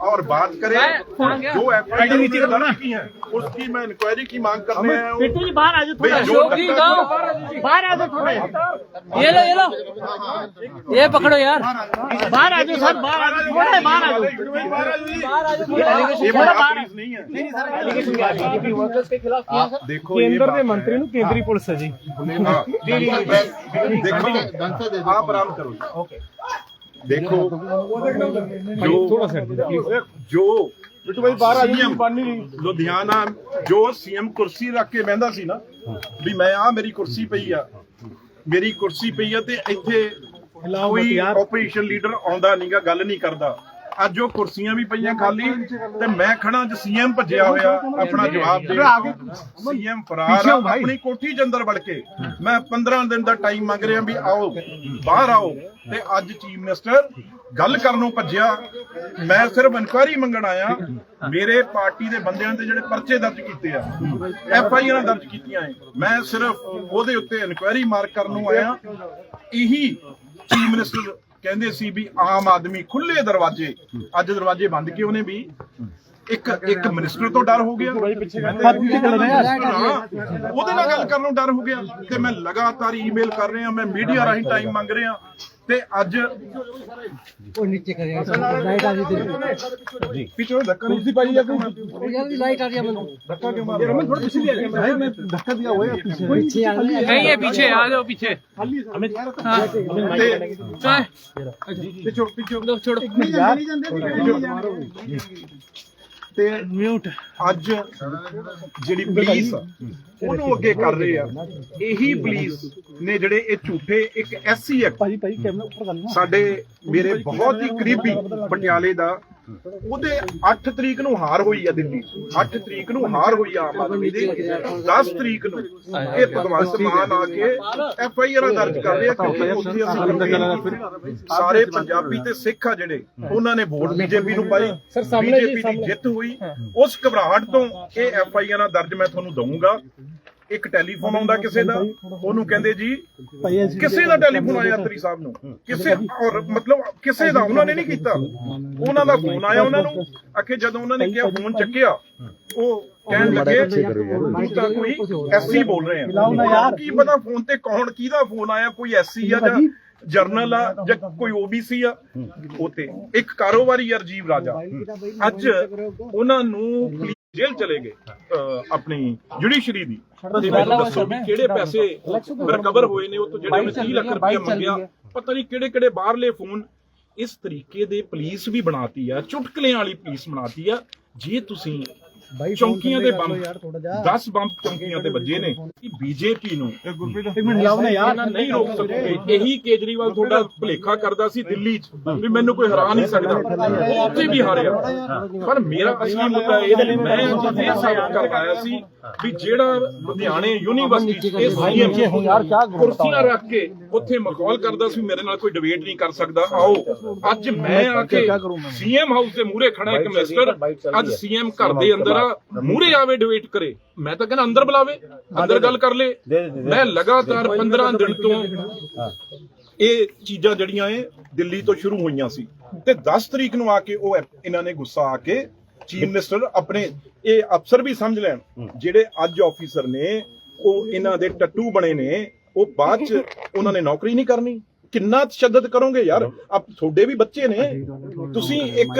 और बात करें जो एफ आई दर्ज की है उसकी मैं इंक्वायरी की मांग करने आया हूँ जी बाहर आ जाओ भाई, जो अशोक जी लगता है- गाँव बाहर आ जाओ थोड़ा ये लो ये लो ये पकड़ो यार बाहर आ जाओ सर बाहर आ जाओ थोड़ा बाहर आ जाओ ये थोड़ा बड़ा बाहर पुलिस नहीं है एलिगेशन क्या है बीजेपी वर्कर्स के खिलाफ किया सर देखो केंद्र के मंत्री ਨੂੰ ਕੇਂਦਰੀ ਪੁਲਿਸ ਹੈ ਜੀ ਦੇਖੋ ਆਪ ਆਰਾਮ ਕਰੋ ਜੀ ਦੇਖੋ ਜੋ ਜੋ ਬਿੱਟੂ ਭਾਈ ਬਾਹਰ ਆ ਜੀ ਲੁਧਿਆਣਾ ਜੋ ਸੀਐਮ ਕੁਰਸੀ ਰੱਖ ਕੇ ਬਹਿੰਦਾ ਸੀ ਨਾ ਵੀ ਮੈਂ ਆ ਮੇਰੀ ਕੁਰਸੀ ਪਈ ਆ। ਮੇਰੀ ਕੁਰਸੀ ਪਈ ਆ ਤੇ ਇੱਥੇ ਕੋਈ ਆਪੋਜੀਸ਼ਨ ਲੀਡਰ ਆਉਂਦਾ ਨਹੀਂਗਾ ਗੱਲ ਨਹੀਂ ਕਰਦਾ। ਅੱਜ ਉਹ ਕੁਰਸੀਆਂ ਵੀ ਪਈਆਂ ਖਾਲੀ ਤੇ ਮੈਂ ਖੜਾ ਜ ਸੀਐਮ ਭੱਜਿਆ ਹੋਇਆ ਆਪਣਾ ਜਵਾਬ ਦੇ ਸੀਐਮ ਫਰਾਰ ਆਪਣੀ ਕੋਠੀ ਚ ਅੰਦਰ ਵੜ ਕੇ। ਮੈਂ 15 ਦਿਨ ਦਾ ਟਾਈਮ ਮੰਗ ਰਿਹਾ ਵੀ ਆਓ ਬਾਹਰ ਆਓ ਤੇ ਅੱਜ ਚੀਫ ਮਿਨਿਸਟਰ ਗੱਲ ਕਰਨ ਨੂੰ ਭੱਜਿਆ। ਮੈਂ ਸਿਰਫ ਇਨਕੁਆਇਰੀ ਮੰਗਣ ਆਇਆ ਮੇਰੇ ਪਾਰਟੀ ਦੇ ਬੰਦਿਆਂ ਤੇ ਜਿਹੜੇ ਪਰਚੇ ਦਰਜ ਕੀਤੇ ਆ ਐਫ ਆਈ ਆਰ ਦਰਜ ਕੀਤੀਆਂ ਐ। ਮੈਂ ਸਿਰਫ ਉਹਦੇ ਉੱਤੇ ਇਨਕੁਆਇਰੀ ਮਾਰਕ ਕਰਨ ਨੂੰ ਆਇਆ। ਇਹੀ ਚੀਫ ਮਿਨਿਸਟਰ ਕਹਿੰਦੇ ਸੀ ਵੀ ਆਮ ਆਦਮੀ ਖੁੱਲੇ ਦਰਵਾਜ਼ੇ ਅੱਜ ਦਰਵਾਜ਼ੇ ਬੰਦ ਕਿਉਂ ਨੇ ਵੀ? ਇੱਕ ਇੱਕ ਮਿਨਿਸਟਰ ਤੋਂ ਡਰ ਹੋ ਗਿਆ। ਉਹਦੇ ਨਾਲ ਗੱਲ ਕਰਨ ਨੂੰ ਡਰ ਹੋ ਗਿਆ। ਤੇ ਮੈਂ ਲਗਾਤਾਰ ਈਮੇਲ ਕਰ ਰਿਹਾ ਮੈਂ ਮੀਡੀਆ ਰਾਹੀਂ ਟਾਈਮ ਮੰਗ ਰਿਹਾ। ਤੇ ਅੱਜ ਉਹ ਨੀਚੇ ਕਰਿਆ ਲਾਈਟ ਆ ਰਹੀ ਜੀ। ਪਿੱਛੇ ਧੱਕਾ ਨਹੀਂ ਸੀ ਪਾਈ ਜਾਂ ਕੋਈ? ਯਾਰ ਦੀ ਲਾਈਟ ਆ ਰਹੀ ਹੈ ਮੈਨੂੰ ਧੱਕਾ ਕਿਉਂ ਮਾਰ ਮੈਂ ਥੋੜਾ ਪਿੱਛੇ ਲਿਆ ਗਿਆ। ਮੈਂ ਧੱਕਾ ਦਿਆ ਹੋਇਆ ਪਿੱਛੇ। ਨਹੀਂ ਹੈ ਪਿੱਛੇ ਆ ਜਾਓ ਪਿੱਛੇ। ਹਮੇ ਯਾਰ ਤਾਂ ਪਿੱਛੇ ਪਿੱਛੇ। ਲੋ ਛੋੜੋ। ਨਹੀਂ ਜਾਂਦੇ ਤੇ ਮਿਊਟ ਅੱਜ ਜਿਹੜੀ ਪੁਲਿਸ ਆ, ਉਹਨੂੰ ਅੱਗੇ ਕਰ ਰਹੇ ਆ। ਇਹੀ ਪੁਲਿਸ ਨੇ ਜਿਹੜੇ ਇਹ ਝੂਠੇ ਇੱਕ ਐਸਸੀ ਐਕਟ ਸਾਡੇ ਮੇਰੇ ਬਹੁਤ ਹੀ ਕਰੀਬੀ ਪਟਿਆਲੇ ਦਾ ਉਹਦੇ 8 ਤਰੀਕ ਨੂੰ ਹਾਰ ਹੋਈ ਆ ਦਿੱਲੀ। 8 ਤਰੀਕ ਨੂੰ ਹਾਰ ਹੋਈ ਆ ਆਮ ਆਦਮੀ ਦੀ। 10 ਤਰੀਕ ਨੂੰ ਇਹ ਭਗਵੰਤ ਮਾਨ ਆ ਕੇ ਐਫ ਆਈ ਆਰ ਦਰਜ ਕਰ ਰਿਹਾ ਕਿ ਉੱਥੇ ਅਸੀਂ ਸਾਰੇ ਪੰਜਾਬੀ ਤੇ ਸਿੱਖ ਆ ਜਿਹੜੇ ਉਹਨਾਂ ਨੇ ਵੋਟ ਬੀਜੇਪੀ ਨੂੰ ਪਾਈ ਬੀਜੇਪੀ ਦੀ ਜਿੱਤ ਹੋਈ। ਉਸ ਘਬਰਾਹਟ ਤੋਂ ਇਹ ਐਫ ਆਈ ਆਰ ਦਰਜ ਮੈਂ ਤੁਹਾਨੂੰ ਦਊਂਗਾ। ਇੱਕ ਟੈਲੀਫੋਨ ਆਉਂਦਾ ਕਿਸੇ ਦਾ ਉਹਨੂੰ ਕਹਿੰਦੇ ਜੀ ਕਿਸੇ ਦਾ ਟੈਲੀਫੋਨ ਆਇਆ ਤਰੀ ਸਾਹਿਬ ਨੂੰ? ਕਿਸੇ ਔਰ ਮਤਲਬ ਕਿਸੇ ਦਾ ਉਹਨਾਂ ਨੇ ਨਹੀਂ ਕੀਤਾ। ਉਹਨਾਂ ਦਾ ਫੋਨ ਆਇਆ ਉਹਨਾਂ ਨੂੰ। ਅਖੇ ਜਦੋਂ ਉਹਨਾਂ ਨੇ ਕਿਹਾ ਫੋਨ ਚੱਕਿਆ ਉਹ ਕਹਿਣ ਲੱਗੇ ਤੂੰ ਤਾਂ ਕੋਈ ਐਸਸੀ ਬੋਲ ਰਹੇ ਆ। ਕੀ ਪਤਾ ਫੋਨ ਤੇ ਕੌਣ ਕਿਹਦਾ ਫੋਨ ਆਇਆ ਕੋਈ ਐਸਸੀ ਆ ਜਾਂ ਜਰਨਲ ਆ ਜਾਂ ਕੋਈ ਓਬੀਸੀ ਆ? ਉਤੇ ਇੱਕ ਕਾਰੋਬਾਰੀ ਆ ਰਜੀਵ ਰਾਜਾ। ਅੱਜ ਉਹਨਾਂ ਨੂੰ ਜੇਲ੍ਹ ਚਲੇ ਗਏ ਆਪਣੀ ਜੁਡੀਸ਼ਰੀ ਦੀ। ਤੇ ਮੈਨੂੰ ਦੱਸੋ ਵੀ ਕਿਹੜੇ ਪੈਸੇ ਰਿਕਵਰ ਹੋਏ ਨੇ ਉਹ ਤੋਂ ਜਿਹੜੇ ਉਹਨੇ 30 ਲੱਖ ਰੁਪਏ ਮੰਗਿਆ ਪਤਾ ਨਹੀਂ ਕਿਹੜੇ ਕਿਹੜੇ ਬਾਹਰਲੇ ਫੋਨ ਇਸ ਤਰੀਕੇ ਦੇ ਪੁਲਿਸ ਵੀ ਬਣਾਤੀ ਆ ਚੁਟਕਲਿਆਂ ਵਾਲੀ ਪੁਲਿਸ ਬਣਾਤੀ ਆ। ਜੇ ਤੁਸੀਂ ਚੌਂਕੀਆਂ ਦੇ ਬੰਬ। 10 ਬੰਬ ਚੌਂਕੀਆਂ ਤੇ ਵੱਜੇ ਨੇ। ਕਿ ਬੀਜੇਪੀ ਨੂੰ। ਇੱਕ ਮਿੰਟ ਲਾਓ ਨਾ ਯਾਰ। ਨਹੀਂ ਰੋਕ ਸਕੋਗੇ ਇਹੀ ਕੇਜਰੀਵਾਲ ਤੁਹਾਡਾ ਭੁਲੇਖਾ ਕਰਦਾ ਸੀ ਦਿੱਲੀ 'ਚ। ਵੀ ਮੈਨੂੰ ਕੋਈ ਹਰਾ ਨਹੀਂ ਸਕਦਾ। ਉਹ ਉੱਥੇ ਵੀ ਹਾਰਿਆ। ਪਰ ਮੇਰਾ ਅਸਲੀ ਮੁੱਦਾ ਇਹ ਨਹੀਂ ਮੈਂ ਇਹ ਸਾਬਤ ਕਰ ਸੀ ਵੀ ਜਿਹੜਾ ਲੁਧਿਆਣੇ ਯੂਨੀਵਰਸਿਟੀ 'ਚ ਇਹ ਸੀਐਮ ਕੁਰਸੀਆਂ ਰੱਖ ਕੇ ਉੱਥੇ ਮਖੌਲ ਕਰਦਾ ਸੀ ਮੇਰੇ ਨਾਲ ਕੋਈ ਡਿਬੇਟ ਨਹੀਂ ਕਰ ਸਕਦਾ। ਆਓ ਅੱਜ ਮੈਂ ਆ ਕੇ ਸੀਐਮ ਹਾਊਸ ਦੇ ਮੂਹਰੇ ਖੜਾ ਇੱਕ ਮਿਨਿਸਟਰ ਅੱਜ ਸੀਐਮ ਘਰ ਦੇ ਅੰਦਰ ਆ ਮੂਹਰੇ ਆਵੇ ਡਿਬੇਟ ਕਰੇ। ਮੈਂ ਤਾਂ ਕਹਿੰਦਾ ਅੰਦਰ ਬੁਲਾਵੇ ਅੰਦਰ ਗੱਲ ਕਰ ਲੇ। ਮੈਂ ਲਗਾਤਾਰ 15 ਦਿਨ ਤੋਂ ਇਹ ਚੀਜ਼ਾਂ ਜਿਹੜੀਆਂ ਇਹ ਦਿੱਲੀ ਤੋਂ ਸ਼ੁਰੂ ਹੋਈਆਂ ਸੀ। ਤੇ 10 ਤਰੀਕ ਨੂੰ ਆ ਕੇ ਉਹ ਇਹਨਾਂ ਨੇ ਗੁੱਸਾ ਆ ਕੇ ਚੀਫ ਮਿਨਿਸਟਰ ਆਪਣੇ ਇਹ ਅਫਸਰ ਵੀ ਸਮਝ ਲੈਣ ਜਿਹੜੇ ਅੱਜ ਆਫੀਸਰ ਨੇ ਉਹ ਇਹਨਾਂ ਦੇ ਟੱਟੂ ਬਣੇ ਨੇ ਉਹ ਬਾਅਦ ਚ ਉਹਨਾਂ ਨੇ ਨੌਕਰੀ ਨਹੀਂ ਕਰਨੀ। ਕਿੰਨਾ ਤਸ਼ੱਦਦ ਕਰੋਗੇ ਯਾਰ? ਆਪ ਤੁਹਾਡੇ ਵੀ ਬੱਚੇ ਨੇ। ਤੁਸੀਂ ਇੱਕ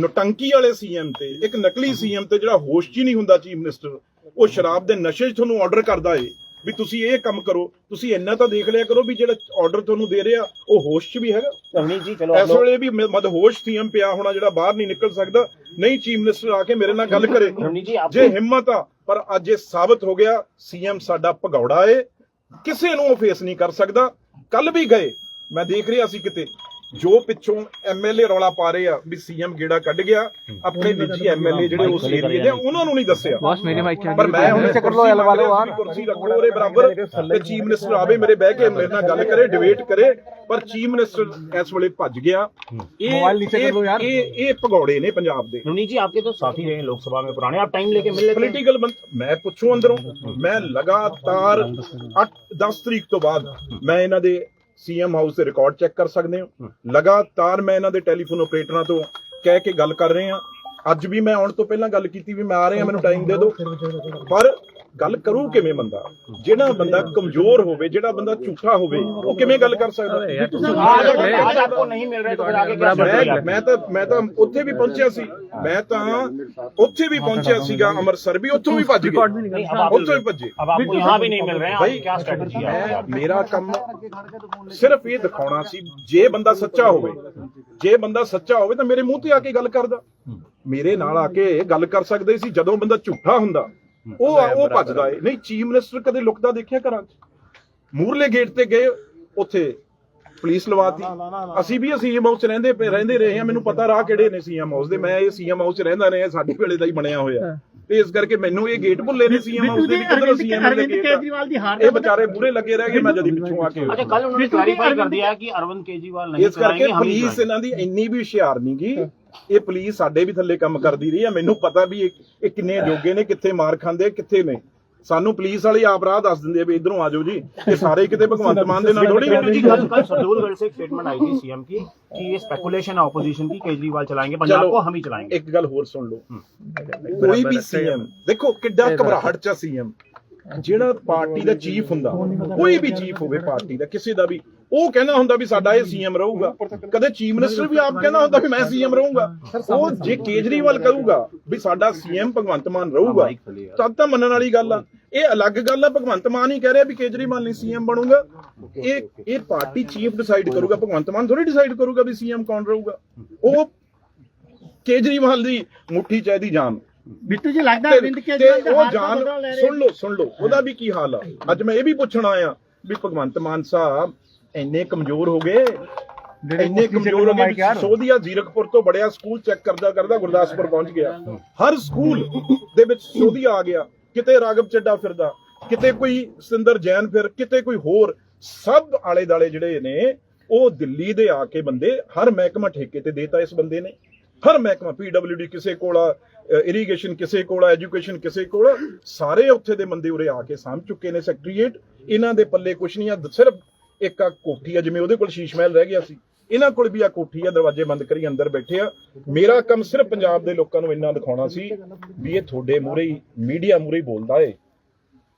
ਨਟੰਕੀ ਵਾਲੇ ਸੀਐਮ ਤੇ ਇੱਕ ਨਕਲੀ ਸੀਐਮ ਤੇ ਜਿਹੜਾ ਹੋਸ਼ 'ਚ ਹੀ ਨਹੀਂ ਹੁੰਦਾ ਚੀਫ ਮਿਨਿਸਟਰ ਉਹ ਸ਼ਰਾਬ ਦੇ ਨਸ਼ੇ 'ਚ ਤੁਹਾਨੂੰ ਆਰਡਰ ਕਰਦਾ ਏ ਵੀ ਤੁਸੀਂ ਇਹ ਕੰਮ ਕਰੋ ਤੁਸੀਂ ਇੰਨਾ ਤਾਂ ਦੇਖ ਲਿਆ ਕਰੋ ਵੀ ਜਿਹੜਾ ਆਰਡਰ ਤੁਹਾਨੂੰ ਦੇ ਰਿਹਾ ਉਹ ਹੋਸ਼ 'ਚ ਵੀ ਹੈਗਾ। ਰਵਨੀਤ ਜੀ ਚਲੋ ਇਸ ਵੇਲੇ ਵੀ ਮਦਹੋਸ਼ ਸੀਐਮ ਪਿਆ ਹੋਣਾ ਜਿਹੜਾ ਬਾਹਰ ਨਹੀਂ ਨਿਕਲ ਸਕਦਾ ਨਹੀਂ ਚੀਫ ਮਿਨਿਸਟਰ ਆ ਕੇ ਮੇਰੇ ਨਾਲ ਗੱਲ ਕਰੇ। ਜੇ ਹਿੰਮਤ ਆ ਪਰ ਅੱਜ ਇਹ ਸਾਬਤ ਹੋ ਗਿਆ ਸੀਐਮ ਸਾਡਾ ਭਗੌੜਾ ਏ ਕਿਸੇ ਨੂੰ ਉਹ ਫੇਸ ਨਹੀਂ ਕਰ ਸਕਦਾ। ਕੱਲ ਵੀ ਗਏ ਮੈਂ ਦੇਖ ਰਿਹਾ ਸੀ ਕਿਤੇ ਜੋ ਪਿੱਛੋਂ ਐਮਐਲਏ ਰੌਲਾ ਪਾ ਰਹੇ ਆ ਵੀ ਸੀਐਮ ਗੇੜਾ ਕੱਢ ਗਿਆ ਆਪਣੇ ਨਿੱਜੀ ਐਮਐਲਏ ਜਿਹੜੇ ਉਸ ਏਰੀਏ ਦੇ ਉਹਨਾਂ ਨੂੰ ਨਹੀਂ ਦੱਸਿਆ। ਬਸ ਮੇਰੇ ਮਾਈਕ ਪਰ ਮੈਂ ਹੁਣ ਚੱਕਰ ਲੋ ਐਲ ਵਾਲੇ ਵਾਂ ਕੁਰਸੀ ਰੱਖੋ ਉਹਦੇ ਬਰਾਬਰ ਤੇ ਚੀਫ ਮਿਨਿਸਟਰ ਆਵੇ ਮੇਰੇ ਬਹਿ ਕੇ ਮੇਰੇ ਨਾਲ ਗੱਲ ਕਰੇ ਡਿਬੇਟ ਕਰੇ ਪਰ ਚੀਫ ਮਿਨਿਸਟਰ ਇਸ ਵੇਲੇ ਭੱਜ ਗਿਆ। ਇਹ ਇਹ ਇਹ ਭਗੌੜੇ ਨੇ ਪੰਜਾਬ ਦੇ। ਰਮਨੀ ਜੀ ਆਪਕੇ ਤਾਂ ਸਾਥੀ ਰਹੇ ਲੋਕ ਸਭਾ ਮੇ ਪੁਰਾਣੇ ਆਪ ਟਾਈਮ ਲੈ ਕੇ ਮਿਲ ਲੈਤੇ ਪੋਲੀਟੀਕਲ ਮੈਂ ਪੁੱਛੂ ਅੰਦਰੋਂ ਮੈਂ ਲਗਾਤਾਰ 8 10 ਤਰੀਕ ਤੋਂ ਬਾਅਦ ਮੈਂ ਇਹਨਾਂ ਦੇ ਸੀਐਮ ਹਾਊਸ ਦੇ ਰਿਕਾਰਡ ਚੈੱਕ ਕਰ ਸਕਦੇ ਹੋ। ਲਗਾਤਾਰ ਮੈਂ ਇਹਨਾਂ ਦੇ ਟੈਲੀਫੋਨ ਆਪਰੇਟਰਾਂ ਤੋਂ ਕਹਿ ਕੇ ਗੱਲ ਕਰ ਰਹੇ। ਹਾਂ ਅੱਜ ਵੀ ਮੈਂ ਆਉਣ ਤੋਂ ਪਹਿਲਾਂ ਗੱਲ ਕੀਤੀ ਵੀ ਮੈਂ ਆ ਰਿਹਾ, ਮੈਨੂੰ ਟਾਈਮ ਦੇ ਦਿਓ। ਪਰ ਗੱਲ ਕਰੂ ਕਿਵੇਂ ਬੰਦਾ? ਜਿਹੜਾ ਬੰਦਾ ਕਮਜ਼ੋਰ ਹੋਵੇ ਜਿਹੜਾ ਬੰਦਾ ਝੂਠਾ ਹੋਵੇ ਉਹ ਕਿਵੇਂ ਗੱਲ ਕਰ ਸਕਦਾ? ਮੈਂ ਤਾਂ ਮੈਂ ਤਾਂ ਉੱਥੇ ਵੀ ਪਹੁੰਚਿਆ ਸੀ। ਮੈਂ ਤਾਂ ਉੱਥੇ ਵੀ ਪਹੁੰਚਿਆ ਸੀਗਾ ਅੰਮ੍ਰਿਤਸਰ ਵੀ ਉੱਥੋਂ ਵੀ ਭੱਜ ਗਏ। ਉੱਥੋਂ ਵੀ ਭੱਜੇ। ਅਬ ਆਪਕੋ ਯਹਾਂ ਵੀ ਨਹੀਂ ਮਿਲ ਰਹੇ ਭਾਈ ਕੀ ਸਟ੍ਰੈਟਜੀ ਹੈ? ਮੇਰਾ ਕੰਮ ਸਿਰਫ ਇਹ ਦਿਖਾਉਣਾ ਸੀ ਜੇ ਬੰਦਾ ਸੱਚਾ ਹੋਵੇ ਜੇ ਬੰਦਾ ਸੱਚਾ ਹੋਵੇ ਤਾਂ ਮੇਰੇ ਮੂੰਹ ਤੇ ਆ ਕੇ ਗੱਲ ਕਰਦਾ। ਮੇਰੇ ਨਾਲ ਆ ਕੇ ਗੱਲ ਕਰ ਸਕਦੇ ਸੀ ਜਦੋਂ ਬੰਦਾ ਝੂਠਾ ਹੁੰਦਾ ਉਹ ਉਹ ਭੱਜਦਾ ਏ ਨਹੀਂ ਚੀਫ ਮਿਨਿਸਟਰ ਕਦੇ ਲੁਕਦਾ ਦੇਖਿਆ ਘਰਾਂ 'ਚ ਮੂਰਲੇ ਗੇਟ ਤੇ ਗਏ ਉੱਥੇ ਪੁਲਿਸ ਲਵਾਤੀ ਅਸੀਂ ਵੀ ਸੀਐਮ ਹਾਊਸ 'ਚ ਰਹਿੰਦੇ ਪਏ- ਰਹਿੰਦੇ ਰਹੇ ਹਾਂ ਮੈਨੂੰ ਪਤਾ ਰਾਹ ਕਿਹੜੇ ਨੇ ਸੀਐਮ ਹਾਊਸ ਦੇ ਮੈਂ ਇਹ ਸੀਐਮ ਹਾਊਸ 'ਚ ਰਹਿੰਦਾ ਰਿਹਾ ਸਾਡੇ ਵੇਲੇ ਦਾ ਹੀ ਬਣਿਆ ਹੋਇਆ ਤੇ ਇਸ ਕਰਕੇ ਮੈਨੂੰ ਇਹ ਗੇਟ ਭੁੱਲੇ ਨੇ ਸੀਐਮ ਹਾਊਸ ਦੇ ਵੀ ਕਿਧਰੋਂ ਸੀਐਮ ਦੇ ਗੇਟ ਕੇਜਰੀਵਾਲ ਦੀ ਹਾਰ ਇਹ ਵਿਚਾਰੇ ਬੁਰੇ ਲੱਗੇ ਰਹਿ ਗਏ ਮੈਂ ਜਦੀ ਪਿੱਛੋਂ ਆ ਕੇ अच्छा कल उन्होंने क्लैरिफाई कर दिया है कि अरविंद केजरीवाल नहीं ਇਸ ਕਰਕੇ चलाएंगे हम ही ਪੁਲਿਸ चलाएंगे। ਇਹਨਾਂ ਦੀ ਇੰਨੀ ਵੀ ਹੁਸ਼ਿਆਰ ਨਹੀਂ ਗੀ ਇਹ ਪੁਲਿਸ ਸਾਡੇ ਵੀ ਥੱਲੇ ਕੰਮ ਕਰਦੀ ਰਹੀ ਆ ਮੈਨੂੰ ਪਤਾ ਵੀ ਇਹ ਇਹ ਕਿੰਨੇ ਜੋਗੇ ਨੇ ਕਿੱਥੇ ਮਾਰ ਖਾਂਦੇ ਕਿੱਥੇ ਨੇ ਸਾਨੂੰ ਪੁਲਿਸ ਵਾਲੇ ਆਪ ਰਾਹ ਦੱਸ ਦਿੰਦੇ ਆ ਵੀ ਇਧਰੋਂ ਆ ਜਾਓ ਜੀ ਇਹ ਸਾਰੇ ਕਿਤੇ ਭਗਵੰਤ ਮਾਨ ਦੇ ਨਾਲ ਥੋੜੀ बिट्टू जी कल कल सरदूलगढ़ से एक स्टेटमेंट आई थी सीएम की कि ये स्पेकुलेशन है ऑपोजिशन की केजरीवाल चलाएंगे पंजाब को हम ही चलाएंगे ਇੱਕ ਗੱਲ ਹੋਰ ਸੁਣ ਲਓ ਕੋਈ ਵੀ ਸੀਐਮ ਦੇਖੋ ਕਿੱਡਾ ਘਬਰਾਹਟ ਚ ਸੀਐਮ ਜਿਹੜਾ ਪਾਰਟੀ ਦਾ ਚੀਫ ਹੁੰਦਾ, ਕੋਈ ਵੀ ਚੀਫ ਹੋਵੇ ਪਾਰਟੀ ਦਾ, ਕਿਸੇ ਦਾ ਵੀ, ਉਹ ਕਹਿੰਦਾ ਹੁੰਦਾ ਵੀ ਸਾਡਾ ਇਹ ਸੀਐਮ ਰਹੂਗਾ। ਕਦੇ ਚੀਫ ਮਿਨਿਸਟਰ ਵੀ ਆਪ ਕਹਿੰਦਾ ਹੁੰਦਾ ਵੀ ਮੈਂ ਸੀਐਮ ਰਹੂੰਗਾ। ਉਹ ਜੇ ਕੇਜਰੀਵਾਲ ਕਹੂਗਾ ਵੀ ਸਾਡਾ ਸੀਐਮ ਭਗਵੰਤ ਮਾਨ ਰਹੂਗਾ ਤਦ ਤਾਂ ਮੰਨਣ ਵਾਲੀ ਗੱਲ ਆ। ਇਹ ਅਲੱਗ ਗੱਲ ਆ, ਭਗਵੰਤ ਮਾਨ ਹੀ ਕਹਿ ਰਿਹਾ ਵੀ ਕੇਜਰੀਵਾਲ ਨਹੀਂ ਸੀਐਮ ਬਣੂਗਾ। ਇਹ ਇਹ ਪਾਰਟੀ ਚੀਫ ਡਿਸਾਈਡ ਕਰੂਗਾ, ਭਗਵੰਤ ਮਾਨ ਥੋੜੀ ਡਿਸਾਈਡ ਕਰੂਗਾ ਵੀ ਸੀਐਮ ਕੌਣ ਰਹੂਗਾ। ਉਹ ਕੇਜਰੀਵਾਲ ਦੀ ਮੁੱਠੀ ਚ ਇਹਦੀ ਜਾਨ। ਬਿੱਟੂ ਜੀ ਲੱਗਦਾ ਅਰਵਿੰਦ ਕੇਜਰੀਵਾਲ ਦਾ ਉਹ ਜਾਨ ਸੁਣ ਲਓ ਸੁਣ ਲਓ ਉਹਦਾ ਵੀ ਕੀ ਹਾਲ ਆ? ਅੱਜ ਮੈਂ ਇਹ ਵੀ ਪੁੱਛਣ ਆਇਆ ਵੀ ਭਗਵੰਤ ਮਾਨ ਸਾਹਿਬ ਇੰਨੇ ਕਮਜ਼ੋਰ ਹੋ ਗਏ ਇੰਨੇ ਕਮਜ਼ੋਰ ਹੋ ਗਏ ਸੋਧੀਆ ਜ਼ੀਰਕਪੁਰ ਤੋਂ ਬੜਿਆ ਸਕੂਲ ਚੈੱਕ ਕਰਦਾ ਕਰਦਾ ਗੁਰਦਾਸਪੁਰ ਪਹੁੰਚ ਗਿਆ। ਹਰ ਸਕੂਲ ਦੇ ਵਿੱਚ ਸੋਧੀਆ ਆ ਗਿਆ ਕਿਤੇ ਰਾਗਵ ਚੱਡਾ ਫਿਰਦਾ ਕਿਤੇ ਕੋਈ ਸਿੰਦਰ ਜੈਨ ਫਿਰ ਕਿਤੇ ਕੋਈ ਹੋਰ ਸਭ ਆਲੇ ਦਾਲੇ ਜਿਹੜੇ ਨੇ ਉਹ ਦਿੱਲੀ ਦੇ ਆ ਕੇ ਬੰਦੇ ਹਰ ਮਹਿਕਮਾ ਠੇਕੇ ਤੇ ਦੇਤਾ ਇਸ ਬੰਦੇ ਨੇ। ਹਰ ਮਹਿਕਮਾ ਪੀਡਬਲਯੂਡੀ ਕਿਸੇ ਕੋਲ ਆ ਇਰੀਗੇਸ਼ਨ ਕਿਸੇ ਕੋਲ ਆ ਐਜੂਕੇਸ਼ਨ ਕਿਸੇ ਕੋਲ ਆ, ਸਾਰੇ ਉੱਥੇ ਦੇ ਬੰਦੇ ਉਰੇ ਆ ਕੇ ਸਾਂਭ ਚੁੱਕੇ ਨੇ ਸੈਕਟਰੀਏਟ ਇਹਨਾਂ ਦੇ ਪੱਲੇ ਕੁਛ ਨਹੀਂ ਆ ਸਿਰਫ ਇੱਕ ਆ ਕੋਠੀ ਆ ਜਿਵੇਂ ਉਹਦੇ ਕੋਲ ਸ਼ੀਸ਼ ਮਹਿਲ ਰਹਿ ਗਿਆ ਸੀ। ਇਹਨਾਂ ਕੋਲ ਵੀ ਆ ਕੋਠੀ ਆ ਦਰਵਾਜ਼ੇ ਬੰਦ ਕਰੀ ਅੰਦਰ ਬੈਠੇ ਆ। ਮੇਰਾ ਕੰਮ ਸਿਰਫ ਪੰਜਾਬ ਦੇ ਲੋਕਾਂ ਨੂੰ ਇੰਨਾ ਦਿਖਾਉਣਾ ਸੀ ਵੀ ਇਹ ਤੁਹਾਡੇ ਮੂਹਰੇ ਹੀ ਮੀਡੀਆ ਮੂਹਰੇ ਹੀ ਬੋਲਦਾ ਏ।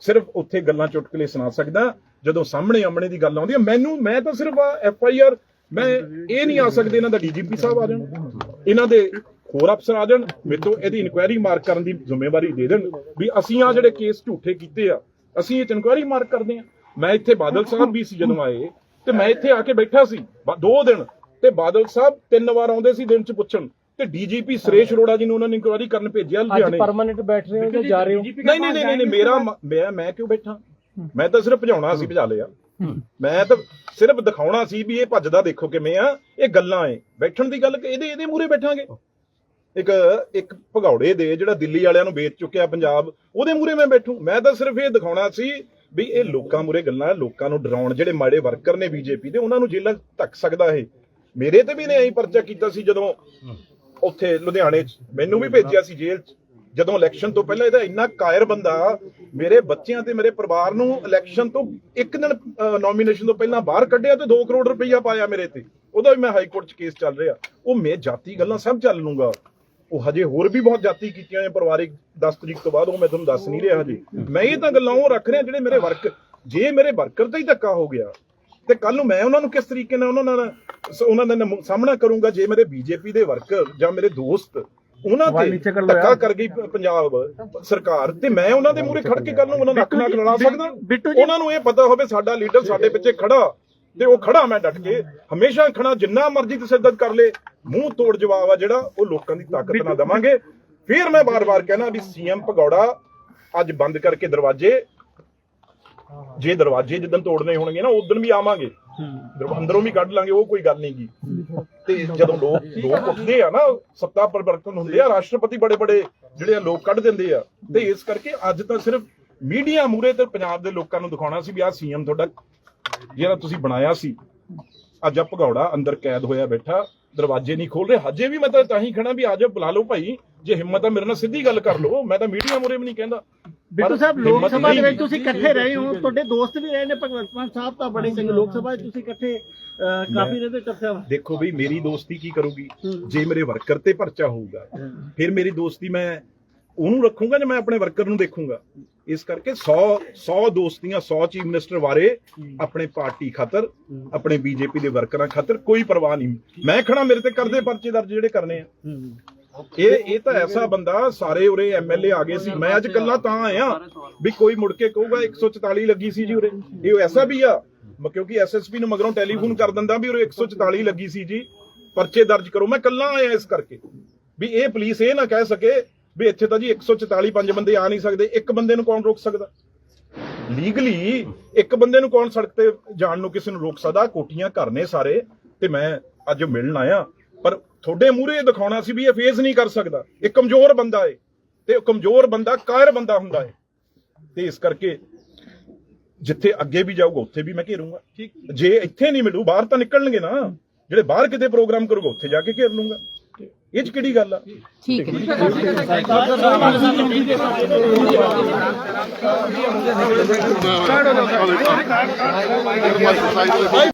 ਸਿਰਫ ਉੱਥੇ ਗੱਲਾਂ ਚੁਟਕਲੇ ਸੁਣਾ ਸਕਦਾ। ਜਦੋਂ ਸਾਹਮਣੇ ਆਮਣੇ ਦੀ ਗੱਲ ਆਉਂਦੀ ਹੈ ਮੈਨੂੰ ਮੈਂ ਤਾਂ ਸਿਰਫ ਐਫ ਆਈ ਆਰ ਮੈਂ ਇਹ ਨਹੀਂ ਆ ਸਕਦੇ ਇਹਨਾਂ ਦਾ ਡੀਜੀਪੀ ਸਾਹਿਬ ਆ ਜਾਣ। ਇਹਨਾਂ ਦੇ ਹੋਰ ਅਫਸਰ ਆ ਜਾਣ ਮੇਤੋਂ ਇਹਦੀ ਇਨਕੁਆਇਰੀ ਮਾਰਕ ਕਰਨ ਦੀ ਜ਼ਿੰਮੇਵਾਰੀ ਦੇ ਦੇਣ ਵੀ ਅਸੀਂ ਆ ਜਿਹੜੇ ਕੇਸ ਝੂਠੇ ਕੀਤੇ ਆ ਅਸੀਂ ਇਹ ਇਨਕੁਆਇਰੀ ਮਾਰਕ ਕਰਦੇ ਆ ਮੈਂ ਇੱਥੇ ਬਾਦਲ ਸਾਹਿਬ ਵੀ ਸੀ ਜਦੋਂ ਆਏ ਤੇ ਮੈਂ ਇੱਥੇ ਆ ਕੇ ਬੈਠਾ ਸੀ ਦੋ ਦਿਨ ਤੇ ਬਾਦਲ ਸਾਹਿਬ ਤਿੰਨ ਵਾਰ ਆਉਂਦੇ ਸੀ ਦਿਨ ਚ ਪੁੱਛਣ ਤੇ ਡੀਜੀਪੀ ਸੁਰੇਸ਼ ਅਰੋੜਾ ਜੀ ਨੂੰ ਉਹਨਾਂ ਨੇ ਇਨਕੁਆਇਰੀ ਕਰਨ ਭੇਜਿਆ ਲੁਧਿਆਣੇ। ਅੱਜ ਪਰਮਨੈਂਟ ਬੈਠ ਰਹੇ ਹੋ ਜਾਂ ਜਾ ਰਹੇ ਹੋ? ਨਹੀਂ ਨਹੀਂ ਨਹੀਂ ਮੇਰਾ ਮੈਂ ਮੈਂ ਕਿਉਂ ਬੈਠਾ? ਮੈਂ ਤਾਂ ਸਿਰਫ ਭਜਾਉਣਾ ਸੀ ਭਜਾ ਲਿਆ। ਮੈਂ ਤਾਂ ਸਿਰਫ ਦਿਖਾਉਣਾ ਸੀ ਵੀ ਇਹ ਭੱਜਦਾ ਦੇਖੋ ਕਿਵੇਂ ਆ, ਇਹ ਗੱਲਾਂ ਏ ਬੈਠਣ ਦੀ ਗੱਲ ਇਹਦੇ ਇਹਦੇ ਮੂਰੇ ਬੈਠਾਂਗੇ। ਇੱਕ ਇੱਕ ਭਗੌੜੇ ਦੇ ਜਿਹੜਾ ਦਿੱਲੀ ਵਾਲਿਆਂ ਨੂੰ ਵੇਚ ਚੁੱਕਿਆ ਪੰਜਾਬ, ਉਹਦੇ ਮੂਰੇ ਮੈਂ ਬੈਠੂ। ਮੈਂ ਤਾਂ ਸਿਰਫ ਇਹ ਦਿਖਾਉਣਾ ਸੀ ਵੀ ਇਹ ਲੋਕਾਂ ਮੂਰੇ ਗੱਲਾਂ, ਲੋਕਾਂ ਨੂੰ ਡਰਾਉਣ ਜਿਹੜੇ ਮਾੜੇ ਵਰਕਰ ਨੇ ਬੀਜੇਪੀ ਦੇ, ਉਹਨਾਂ ਨੂੰ ਜੇਲ੍ਹਾਂ ਧੱਕ ਸਕਦਾ ਇਹ। ਮੇਰੇ ਤੇ ਵੀ ਨੇ ਐਂ ਪਰਚਾ ਕੀਤਾ ਸੀ ਜਦੋਂ ਉੱਥੇ ਲੁਧਿਆਣੇ 'ਚ, ਮੈਨੂੰ ਵੀ ਭੇਜਿਆ ਸੀ ਜੇਲ੍ਹ 'ਚ। ਜਦੋਂ ਇਲੈਕਸ਼ਨ ਤੋਂ ਪਹਿਲਾਂ ਇਹਦਾ ਇੰਨਾ ਕਾਇਰ ਬੰਦਾ ਮੇਰੇ ਬੱਚਿਆਂ ਤੇ ਮੇਰੇ ਪਰਿਵਾਰ ਨੂੰ ਇਲੈਕਸ਼ਨ ਤੋਂ ਇੱਕ ਦਿਨ ਨੋਮੀਨੇਸ਼ਨ ਤੋਂ ਪਹਿਲਾਂ ਬਾਹਰ ਕੱਢਿਆ ਤੇ 2 ਕਰੋੜ ਰੁਪਈਆ ਪਾਇਆ ਮੇਰੇ ਤੇ। ਉਹਦਾ ਵੀ ਮੈਂ ਹਾਈ ਕੋਰਟ 'ਚ ਕੇਸ ਚੱਲ ਰਿਹਾ। ਉਹ ਮੈਂ ਜਾਤੀ ਗੱਲਾਂ ਸਭ ਚੱਲ ਲੂੰਗਾ। ਉਹ ਹਜੇ ਹੋਰ ਵੀ ਬਹੁਤ ਜਾਤੀ ਕੀਤੀਆਂ ਨੇ ਪਰਿਵਾਰਿਕ 10 ਤਰੀਕ ਤੋਂ ਬਾਅਦ, ਉਹ ਮੈਂ ਤੁਹਾਨੂੰ ਦੱਸ ਨਹੀਂ ਰਿਹਾ ਹਜੇ। ਮੈਂ ਇਹ ਤਾਂ ਗੱਲਾਂ ਉਹ ਰੱਖ ਰਿਹਾ ਜਿਹੜੇ ਮੇਰੇ ਵਰਕ, ਜੇ ਮੇਰੇ ਵਰਕਰ ਤੇ ਹੀ ਧੱਕਾ ਹੋ ਗਿਆ, ਤੇ ਕੱਲ ਨੂੰ ਮੈਂ ਉਹਨਾਂ ਨੂੰ ਕਿਸ ਤਰੀਕੇ ਨਾਲ ਉਹਨਾਂ ਨਾਲ, ਉਹਨਾਂ ਦਾ ਸਾਹਮਣਾ ਕਰੂੰਗਾ, ਜੇ ਮੇਰੇ ਬੀਜੇਪੀ ਦੇ ਵਰਕਰ ਜਾਂ ਮੇਰੇ ਦੋਸਤ ਉਹਨਾਂ ਤੇ ਧੱਕਾ ਕਰ ਗਈ ਪੰਜਾਬ। ਸਰਕਾਰ ਤੇ ਮੈਂ ਉਹਨਾਂ ਦੇ ਮੂਹਰੇ ਖੜ ਕੇ ਕੱਲ ਨੂੰ ਉਹਨਾਂ ਨੂੰ ਅੱਖ ਨਾਲ ਲੜਾ ਸਕਦਾ। ਉਹਨਾਂ ਨੂੰ ਇਹ ਪਤਾ ਹੋਵੇ ਸਾਡਾ ਲੀਡਰ ਸਾਡੇ ਪਿੱਛੇ ਖੜਾ ਤੇ ਉਹ ਖੜਾ ਮੈਂ ਡਟ ਕੇ। ਹਮੇਸ਼ਾ ਖੜਾ ਜਿੰਨਾ ਮਰਜ਼ੀ ਤਸੱਦਦ ਕਰ ਲੇ। ਮੂੰਹ ਤੋੜ ਜਵਾਬ ਆ ਜਿਹੜਾ ਉਹ ਲੋਕਾਂ ਦੀ ਤਾਕਤ ਨਾਲ ਦਵਾਂਗੇ। ਫਿਰ ਮੈਂ ਬਾਰ-ਬਾਰ ਕਹਿਣਾ ਵੀ ਸੀਐਮ ਭਗੌੜਾ ਅੱਜ ਬੰਦ ਕਰਕੇ ਦਰਵਾਜ਼ੇ ਜੇ ਦਰਵਾਜ਼ੇ ਜਿੱਦਣ ਤੋੜਨੇ ਹੋਣਗੇ ਨਾ ਉਦੋਂ ਵੀ ਆਵਾਂਗੇ। ਦਰ- ਅੰਦਰੋਂ ਵੀ ਕੱਢ ਲਾਂਗੇ ਉਹ ਕੋਈ ਗੱਲ ਨਹੀਂ ਗੀ। ਤੇ ਜਦੋਂ ਲੋਕ ਲੋਕ ਉੱਠਦੇ ਆ ਨਾ ਸੱਤਾ ਪਰਿਵਰਤਨ ਹੁੰਦੇ ਆ ਰਾਸ਼ਟਰਪਤੀ ਬੜੇ ਬੜੇ ਜਿਹੜੇ ਆ ਲੋਕ ਕੱਢ ਦਿੰਦੇ ਆ। ਤੇ ਇਸ ਕਰਕੇ ਅੱਜ ਤਾਂ ਸਿਰਫ ਮੀਡੀਆ ਮੂਰੇ ਤੇ ਪੰਜਾਬ ਦੇ ਲੋਕਾਂ ਨੂੰ ਦਿਖਾਉਣਾ ਸੀ ਵੀ ਆਹ ਸੀਐਮ ਤੁਹਾਡਾ ਜਿਹੜਾ ਤੁਸੀਂ ਬਣਾਇਆ ਸੀ। ਅੱਜ ਆ ਭਗੌੜਾ ਅੰਦਰ ਕੈਦ ਹੋਇਆ ਬੈਠਾ ਦਰਵਾਜ਼ੇ ਨਹੀਂ ਖੋਲ ਰਹੇ। ਹਜੇ ਵੀ ਮੈਂ ਤਾਂ ਤਾਂ ਹੀ ਖੜਾ ਵੀ ਆ ਜਾਓ ਬੁਲਾ ਲਓ ਭਾਈ। ਜੇ ਹਿੰਮਤ ਆ ਮੇਰੇ ਨਾਲ ਸਿੱਧੀ ਗੱਲ ਕਰ ਲਓ। ਮੈਂ ਤਾਂ ਮੀਡੀਆ ਮੂਰੇ ਵੀ ਨਹੀਂ ਕਹਿੰਦਾ। ਬਿੱਟੂ ਸਾਹਿਬ ਲੋਕ ਸਭਾ ਦੇ। ਵਿੱਚ ਤੁਸੀਂ ਇਕੱਠੇ ਰਹੇ ਹੋ ਤੁਹਾਡੇ ਦੋਸਤ ਵੀ ਰਹੇ ਨੇ ਭਗਵੰਤ ਮਾਨ ਸਾਹਿਬ ਤਾਂ ਬੜੇ ਚੰਗੇ ਲੋਕ ਸਭਾ ਤੁਸੀਂ ਇਕੱਠੇ ਕਾਫੀ ਰਹਿੰਦੇ ਟੱਪਿਆ ਦੇਖੋ ਬਈ ਮੇਰੀ ਦੋਸਤੀ ਕੀ ਕਰੂਗੀ? ਜੇ ਮੇਰੇ ਵਰਕਰ ਤੇ ਪਰਚਾ ਹੋਊਗਾ ਫਿਰ ਮੇਰੀ ਦੋਸਤੀ ਮੈਂ ਉਹਨੂੰ ਰੱਖੂੰਗਾ ਜਾਂ ਮੈਂ ਆਪਣੇ ਵਰਕਰ ਨੂੰ ਦੇਖੂੰਗਾ? ਇਸ ਕਰਕੇ 100 100 ਦੋਸਤੀਆਂ 100 ਚੀਫ ਮਿਨਿਸਟਰ ਬਾਰੇ ਆਪਣੇ ਪਾਰਟੀ ਖਾਤਰ ਆਪਣੇ ਬੀਜੇਪੀ ਦੇ ਵਰਕਰਾਂ ਖਾਤਰ ਕੋਈ ਪਰਵਾਹ ਨਹੀਂ। ਮੈਂ ਖੜਾ ਮੇਰੇ ਤੇ ਕਰਦੇ ਪਰਚੇ ਦਰਜ ਜਿਹੜੇ ਕਰਨੇ ਆ। ਇਹ ਇਹ ਤਾਂ ਐਸਾ ਬੰਦਾ ਸਾਰੇ ਉਰੇ ਐਮਐਲਏ ਆ ਗਏ ਸੀ। ਮੈਂ ਅੱਜ ਕੱਲਾ ਤਾਂ ਆਇਆ ਵੀ ਕੋਈ ਮੁੜ ਕੇ ਕਹੂਗਾ 144 ਲੱਗੀ ਸੀ ਜੀ ਉਰੇ। ਇਹ ਐਸਾ ਵੀ ਆ। ਕਿਉਂਕਿ ਐਸਐਸਪੀ ਨੂੰ ਮਗਰੋਂ ਟੈਲੀਫੋਨ ਕਰ ਦਿੰਦਾ ਵੀ ਉਰੇ 144 ਲੱਗੀ ਸੀ ਜੀ। ਪਰਚੇ ਦਰਜ ਕਰੋ। ਮੈਂ ਕੱਲਾ ਆਇਆ ਇਸ ਕਰਕੇ। ਵੀ ਇਹ ਪੁਲਿਸ ਇਹ ਨਾ ਕਹਿ ਸਕੇ ਵੀ ਇੱਥੇ ਤਾਂ ਜੀ 144 ਪੰਜ ਬੰਦੇ ਆ ਨਹੀਂ ਸਕਦੇ। ਇੱਕ ਬੰਦੇ ਨੂੰ ਕੌਣ ਰੋਕ ਸਕਦਾ? ਲੀਗਲੀ ਇੱਕ ਬੰਦੇ ਨੂੰ ਕੌਣ ਸੜਕ ਤੇ ਜਾਣ ਨੂੰ ਕਿਸੇ ਨੂੰ ਰੋਕ ਸਕਦਾ? ਕੋਠੀਆਂ ਘਰ ਨੇ ਸਾਰੇ। ਤੇ ਮੈਂ ਅੱਜ ਮਿਲਣ ਆਇਆ। ਪਰ ਤੁਹਾਡੇ ਮੂਹਰੇ ਇਹ ਦਿਖਾਉਣਾ ਸੀ ਵੀ ਇਹ ਫੇਸ ਨਹੀਂ ਕਰ ਸਕਦਾ। ਇਹ ਕਮਜ਼ੋਰ ਬੰਦਾ ਏ। ਤੇ ਕਮਜ਼ੋਰ ਬੰਦਾ ਕਾਇਰ ਬੰਦਾ ਹੁੰਦਾ ਏ। ਤੇ ਇਸ ਕਰਕੇ ਜਿੱਥੇ ਅੱਗੇ ਵੀ ਜਾਊਗਾ ਉੱਥੇ ਵੀ ਮੈਂ ਘੇਰੂੰਗਾ। ਜੇ ਇੱਥੇ ਨਹੀਂ ਮਿਲੂ ਬਾਹਰ ਤਾਂ ਨਿਕਲਣਗੇ ਨਾ। ਜਿਹੜੇ ਬਾਹਰ ਕਿਤੇ ਪ੍ਰੋਗਰਾਮ ਕਰੂਗਾ ਉੱਥੇ ਜਾ ਕੇ ਘੇਰ ਲੂੰਗਾ। ਇਹ ਚ ਕਿਹੜੀ ਗੱਲ ਆ? ਠੀਕ ਹੈ।